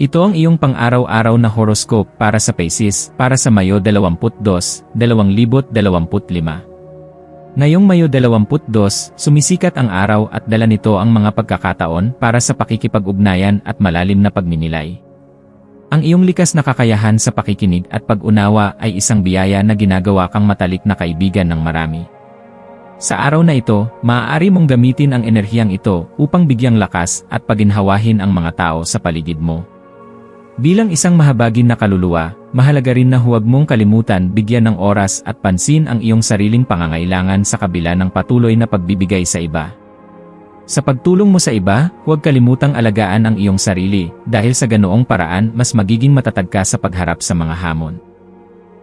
Ito ang iyong pang-araw-araw na horoscope para sa Pisces para sa Mayo 22, 2025. Ngayong Mayo 22, sumisikat ang araw at dala nito ang mga pagkakataon para sa pakikipag-ugnayan at malalim na pagninilay. Ang iyong likas na kakayahan sa pakikinig at pag-unawa ay isang biyaya na ginagawa kang matalik na kaibigan ng marami. Sa araw na ito, maaari mong gamitin ang enerhiyang ito upang bigyang lakas at paginhawahin ang mga tao sa paligid mo. Bilang isang mahabagin na kaluluwa, mahalaga rin na huwag mong kalimutan bigyan ng oras at pansin ang iyong sariling pangangailangan sa kabila ng patuloy na pagbibigay sa iba. Sa pagtulong mo sa iba, huwag kalimutang alagaan ang iyong sarili dahil sa ganoong paraan mas magiging matatag ka sa pagharap sa mga hamon.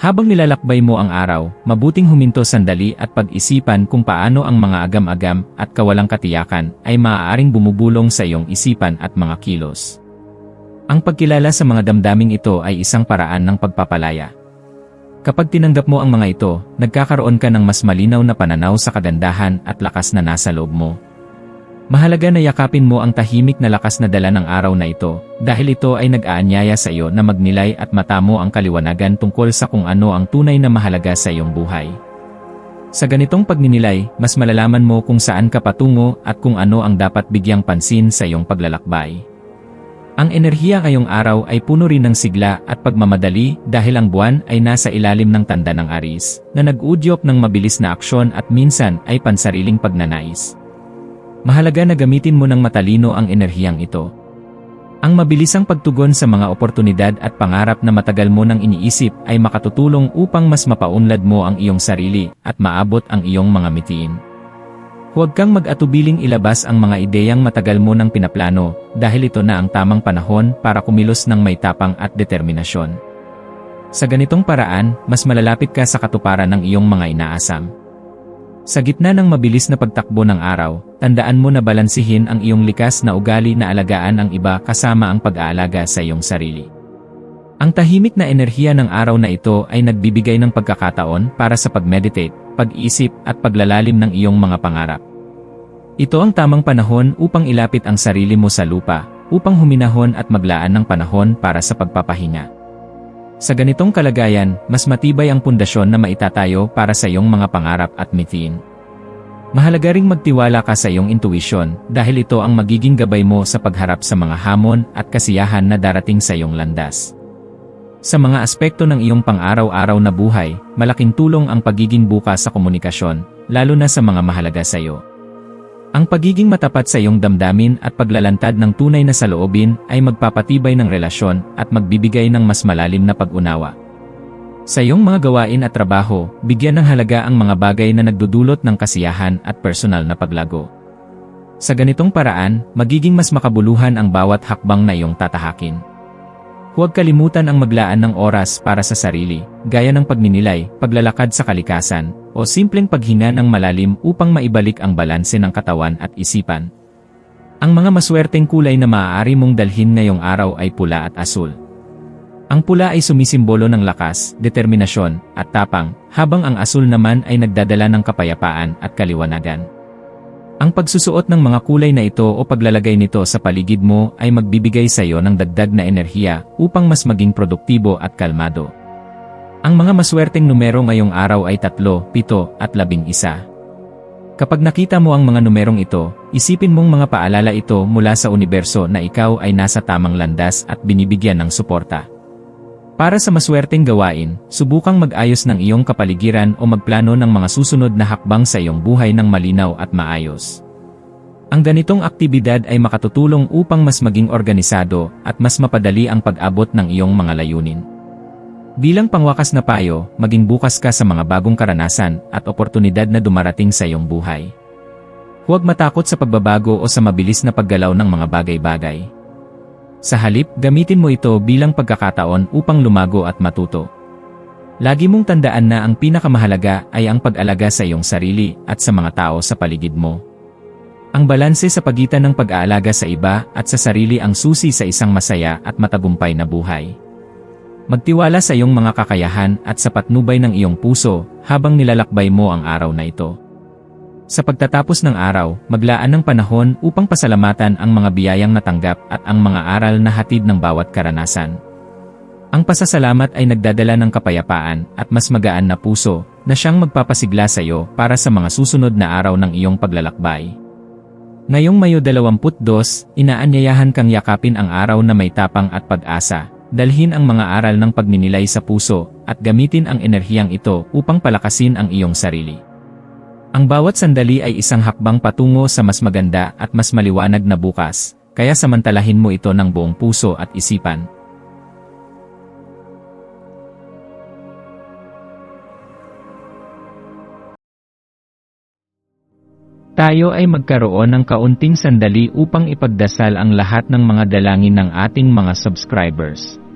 Habang nilalakbay mo ang araw, mabuting huminto sandali at pag-isipan kung paano ang mga agam-agam at kawalang katiyakan ay maaaring bumubulong sa iyong isipan at mga kilos. Ang pagkilala sa mga damdaming ito ay isang paraan ng pagpapalaya. Kapag tinanggap mo ang mga ito, nagkakaroon ka ng mas malinaw na pananaw sa kagandahan at lakas na nasa loob mo. Mahalaga na yakapin mo ang tahimik na lakas na dala ng araw na ito, dahil ito ay nag-aanyaya sa iyo na magnilay at matamo ang kaliwanagan tungkol sa kung ano ang tunay na mahalaga sa iyong buhay. Sa ganitong pagninilay, mas malalaman mo kung saan ka patungo at kung ano ang dapat bigyang pansin sa iyong paglalakbay. Ang enerhiya ngayong araw ay puno rin ng sigla at pagmamadali dahil ang buwan ay nasa ilalim ng tanda ng Aris, na nag-udyok ng mabilis na aksyon at minsan ay pansariling pagnanais. Mahalaga na gamitin mo ng matalino ang enerhiyang ito. Ang mabilisang pagtugon sa mga oportunidad at pangarap na matagal mo nang iniisip ay makatutulong upang mas mapaunlad mo ang iyong sarili at maabot ang iyong mga mitiin. Huwag kang mag-atubiling ilabas ang mga ideyang matagal mo nang pinaplano, dahil ito na ang tamang panahon para kumilos ng may tapang at determinasyon. Sa ganitong paraan, mas malalapit ka sa katuparan ng iyong mga inaasam. Sa gitna ng mabilis na pagtakbo ng araw, tandaan mo na balansihin ang iyong likas na ugali na alagaan ang iba kasama ang pag-aalaga sa iyong sarili. Ang tahimik na enerhiya ng araw na ito ay nagbibigay ng pagkakataon para sa pag-meditate, pag-iisip at paglalalim ng iyong mga pangarap. Ito ang tamang panahon upang ilapit ang sarili mo sa lupa, upang huminahon at maglaan ng panahon para sa pagpapahinga. Sa ganitong kalagayan, mas matibay ang pundasyon na maitatayo para sa iyong mga pangarap at mitiin. Mahalaga ring magtiwala ka sa iyong intuisyon dahil ito ang magiging gabay mo sa pagharap sa mga hamon at kasiyahan na darating sa iyong landas. Sa mga aspekto ng iyong pang-araw-araw na buhay, malaking tulong ang pagiging bukas sa komunikasyon, lalo na sa mga mahalaga sa iyo. Ang pagiging matapat sa iyong damdamin at paglalantad ng tunay na saloobin ay magpapatibay ng relasyon at magbibigay ng mas malalim na pag-unawa. Sa iyong mga gawain at trabaho, bigyan ng halaga ang mga bagay na nagdudulot ng kasiyahan at personal na paglago. Sa ganitong paraan, magiging mas makabuluhan ang bawat hakbang na iyong tatahakin. Huwag kalimutan ang maglaan ng oras para sa sarili, gaya ng pagninilay, paglalakad sa kalikasan, o simpleng paghinga ng malalim upang maibalik ang balanse ng katawan at isipan. Ang mga maswerteng kulay na maaari mong dalhin ngayong araw ay pula at asul. Ang pula ay sumisimbolo ng lakas, determinasyon, at tapang, habang ang asul naman ay nagdadala ng kapayapaan at kaliwanagan. Ang pagsusuot ng mga kulay na ito o paglalagay nito sa paligid mo ay magbibigay sa iyo ng dagdag na enerhiya upang mas maging produktibo at kalmado. Ang mga maswerteng numero ngayong araw ay 3, 7 at 11. Kapag nakita mo ang mga numerong ito, isipin mong mga paalala ito mula sa universo na ikaw ay nasa tamang landas at binibigyan ng suporta. Para sa maswerteng gawain, subukang mag-ayos ng iyong kapaligiran o magplano ng mga susunod na hakbang sa iyong buhay ng malinaw at maayos. Ang ganitong aktibidad ay makatutulong upang mas maging organisado at mas mapadali ang pag-abot ng iyong mga layunin. Bilang pangwakas na payo, maging bukas ka sa mga bagong karanasan at oportunidad na dumarating sa iyong buhay. Huwag matakot sa pagbabago o sa mabilis na paggalaw ng mga bagay-bagay. Sa halip, gamitin mo ito bilang pagkakataon upang lumago at matuto. Lagi mong tandaan na ang pinakamahalaga ay ang pag-alaga sa iyong sarili at sa mga tao sa paligid mo. Ang balanse sa pagitan ng pag-aalaga sa iba at sa sarili ang susi sa isang masaya at matagumpay na buhay. Magtiwala sa iyong mga kakayahan at sa patnubay ng iyong puso habang nilalakbay mo ang araw na ito. Sa pagtatapos ng araw, maglaan ng panahon upang pasalamatan ang mga biyayang natanggap at ang mga aral na hatid ng bawat karanasan. Ang pasasalamat ay nagdadala ng kapayapaan at mas magaan na puso na siyang magpapasigla sa iyo para sa mga susunod na araw ng iyong paglalakbay. Ngayong Mayo 22, inaanyayahan kang yakapin ang araw na may tapang at pag-asa, dalhin ang mga aral ng pagninilay sa puso, at gamitin ang enerhiyang ito upang palakasin ang iyong sarili. Ang bawat sandali ay isang hakbang patungo sa mas maganda at mas maliwanag na bukas, kaya samantalahin mo ito ng buong puso at isipan. Tayo ay magkaroon ng kaunting sandali upang ipagdasal ang lahat ng mga dalangin ng ating mga subscribers,